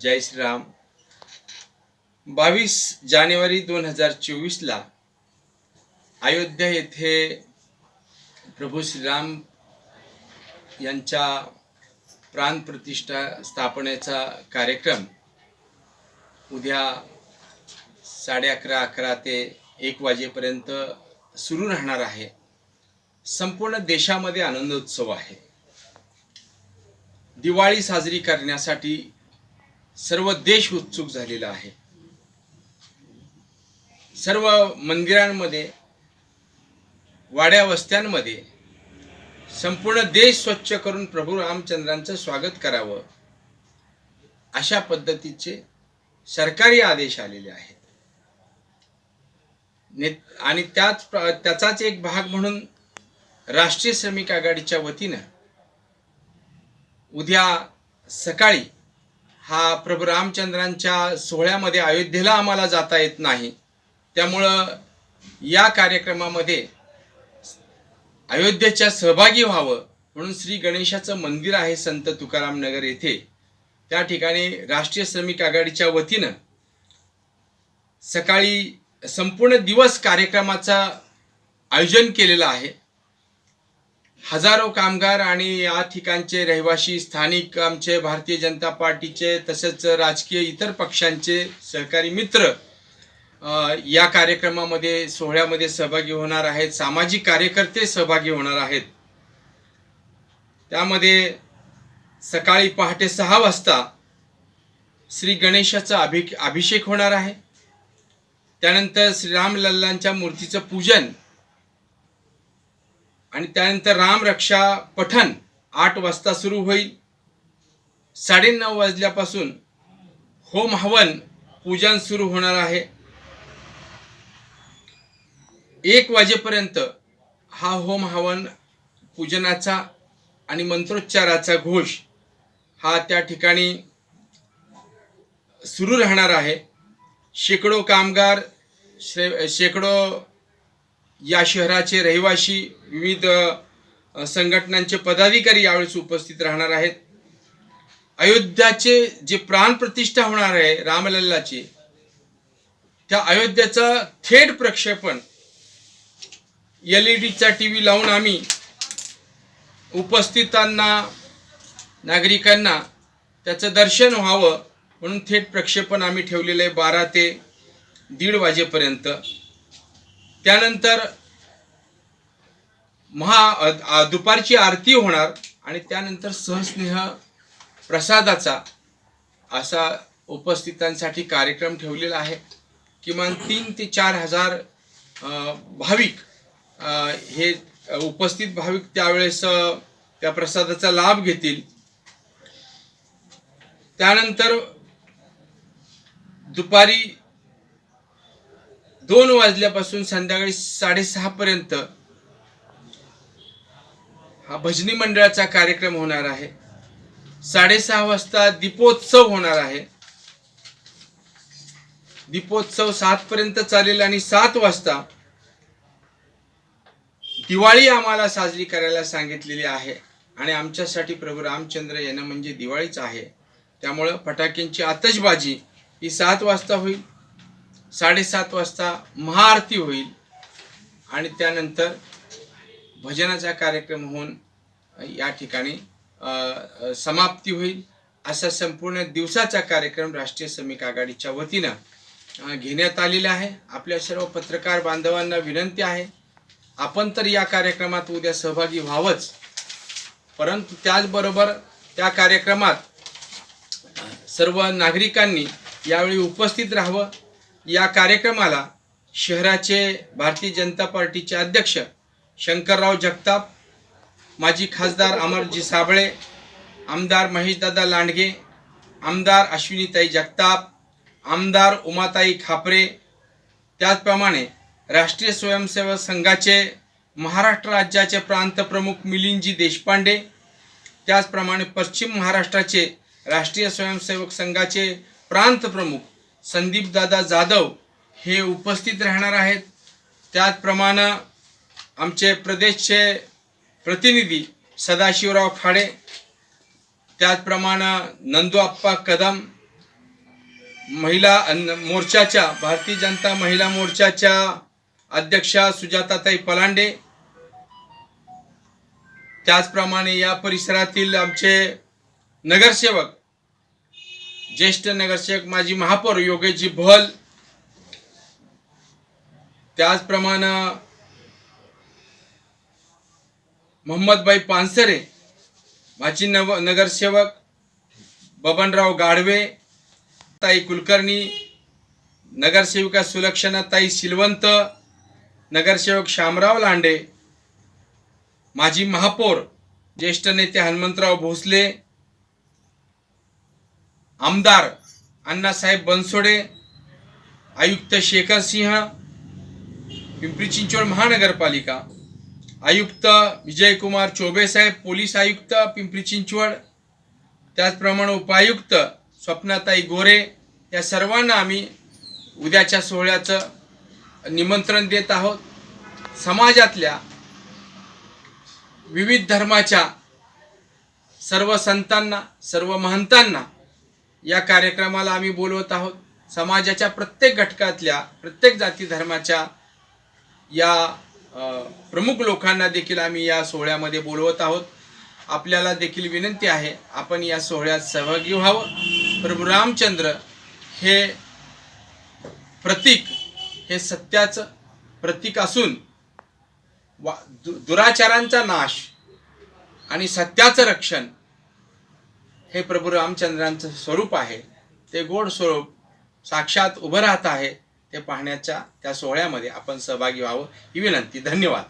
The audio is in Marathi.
जय श्रीराम. बावीस जानेवारी दोन हजार चोवीसला अयोध्या येथे प्रभू श्रीराम यांच्या प्राणप्रतिष्ठा स्थापनेचा कार्यक्रम उद्या साडे अकरा अकरा ते एक वाजेपर्यंत सुरू राहणार आहे. संपूर्ण देशामध्ये आनंदोत्सव आहे. दिवाळी साजरी करण्यासाठी सर्व देश उत्सुक झालेला आहे. सर्व मंदिरांमध्ये वाड्या वस्त्यांमध्ये संपूर्ण देश स्वच्छ करून प्रभू रामचंद्रांचं स्वागत करावं अशा पद्धतीचे सरकारी आदेश आलेले आहेत. ने आणि त्याच त्याचाच एक भाग म्हणून राष्ट्रीय श्रमिक आघाडीच्या वतीनं उद्या सकाळी हा प्रभू रामचंद्रांच्या सोहळ्यामध्ये अयोध्येला आम्हाला जाता येत नाही. त्यामुळं या कार्यक्रमामध्ये अयोध्येच्या सहभागी व्हावं म्हणून श्री गणेशाचं मंदिर आहे संत तुकाराम नगर येथे. त्या ठिकाणी राष्ट्रीय श्रमिक आघाडीच्या वतीनं सकाळी संपूर्ण दिवस कार्यक्रमाचा आयोजन केलेलं आहे. हजारो कामगार आणि या ठिकाणचे रहिवासी स्थानिक आमचे भारतीय जनता पार्टीचे तसेच राजकीय इतर पक्षांचे सहकारी मित्र या कार्यक्रमामध्ये सोहळ्यामध्ये सहभागी होणार आहेत. सामाजिक कार्यकर्ते सहभागी होणार आहेत. त्यामध्ये सकाळी पहाटे सहा वाजता श्री गणेशाचा अभि अभिषेक होणार आहे. त्यानंतर श्रीराम लल्लांच्या मूर्तीचं पूजन आणि त्यानंतर रामरक्षा पठन आठ वाजता सुरू होईल. साडेनऊ वाजल्यापासून होम हवन पूजन सुरू होणार आहे. एक वाजेपर्यंत हा होम हवन पूजनाचा आणि मंत्रोच्चाराचा घोष हा त्या ठिकाणी सुरू राहणार आहे. शेकडो कामगार शे शेकडो या शहराचे रहिवासी विविध संघटनांचे पदाधिकारी यावेळेस उपस्थित राहणार आहेत. अयोध्याचे जे प्राणप्रतिष्ठा होणार आहे रामलल्लाची त्या अयोध्येचं थेट प्रक्षेपण एल ई डीचा टी व्ही लावून आम्ही उपस्थितांना नागरिकांना त्याचं दर्शन व्हावं म्हणून थेट प्रक्षेपण आम्ही ठेवलेलं आहे बारा ते दीड वाजेपर्यंत. त्यानंतर महा दुपारची आरती होणार आणि त्यानंतर सहस्नेह प्रसादाचा असा उपस्थितांसाठी कार्यक्रम ठेवलेला आहे. किमान तीन ते चार हजार भाविक हे उपस्थित भाविक त्यावेळेस त्या प्रसादाचा लाभ घेतील. त्यानंतर दुपारी दोन वाजल्यापासून संध्याकाळी साडेसहा पर्यंत हा भजनी मंडळाचा कार्यक्रम होणार आहे. साडेसहा वाजता दीपोत्सव होणार आहे. दीपोत्सव सात पर्यंत चालेल आणि सात वाजता दिवाळी आम्हाला साजरी करायला सांगितलेली आहे. आणि आमच्यासाठी प्रभू रामचंद्र येणं म्हणजे दिवाळीच आहे. त्यामुळं फटाक्यांची आतषबाजी ही सात वाजता होईल. साडेसात वाजता महाआरती होईल आणि त्यानंतर भजनाचा कार्यक्रम होऊन या ठिकाणी समाप्ती होईल. असा संपूर्ण दिवसाचा कार्यक्रम राष्ट्रीय श्रमिक आघाडीच्या वतीनं घेण्यात आलेला आहे. आपल्या सर्व पत्रकार बांधवांना विनंती आहे आपण तर या कार्यक्रमात उद्या सहभागी व्हावंच. परंतु त्याचबरोबर त्या कार्यक्रमात सर्व नागरिकांनी यावेळी उपस्थित राहावं. या कार्यक्रमाला शहराचे भारतीय जनता पार्टीचे अध्यक्ष शंकरराव जगताप माजी खासदार अमरजी साबळे आमदार महेशदादा लांडगे आमदार अश्विनीताई जगताप आमदार उमाताई खापरे त्याचप्रमाणे राष्ट्रीय स्वयंसेवक संघाचे महाराष्ट्र राज्याचे प्रांतप्रमुख मिलिंदजी देशपांडे त्याचप्रमाणे पश्चिम महाराष्ट्राचे राष्ट्रीय स्वयंसेवक संघाचे प्रांत प्रमुख संदीपदादा जाधव हे उपस्थित राहणार आहेत. त्याचप्रमाणे आमचे प्रदेशचे प्रतिनिधी सदाशिवराव खाडे त्याचप्रमाणे नंदू आप्पा कदम महिला मोर्चाच्या भारतीय जनता महिला मोर्चाच्या अध्यक्षा सुजाताताई पलांडे. त्याचप्रमाणे या परिसरातील आमचे नगरसेवक ज्येष्ठ नगरसेवक माजी महापौर योगेशजी भल. त्याचप्रमाणे मोहम्मदबाई पानसरे माजी नव नगरसेवक बबनराव गाढवे ताई कुलकर्णी नगरसेविका सुलक्षणाताई सिलवंत नगरसेवक शामराव लांडे माजी महापौर ज्येष्ठ नेते हनुमंतराव भोसले आमदार अण्णासाहेब बनसोडे आयुक्त शेखर सिंह पिंपरी चिंचवड महानगरपालिका आयुक्त विजयकुमार चोबेसाहेब पोलीस आयुक्त पिंपरी चिंचवड त्याचप्रमाणे उपायुक्त स्वप्नाताई गोरे या सर्वांना आम्ही उद्याच्या सोहळ्याचं निमंत्रण देत आहोत. समाजातल्या विविध धर्माच्या सर्व संतांना सर्व महंतांना या कार्यक्रमाला आम्ही बोलवत आहोत. समाजाच्या प्रत्येक घटकातल्या प्रत्येक जाती धर्माच्या या प्रमुख लोकांना देखील आम्ही या सोहळ्यामध्ये बोलवत आहोत. आपल्याला देखील विनंती आहे आपण या सोहळ्यात सहभागी व्हावं. प्रभू रामचंद्र हे प्रतीक हे सत्याचं प्रतीक असून वा दु- दुराचारांचा नाश आणि सत्याचं रक्षण हे प्रभू रामचंद्रांचं स्वरूप आहे. ते गोड स्वरूप साक्षात उभं राहत आहे. ते पाहण्याच्या त्या सोहळ्यामध्ये आपण सहभागी व्हावं ही विनंती. धन्यवाद.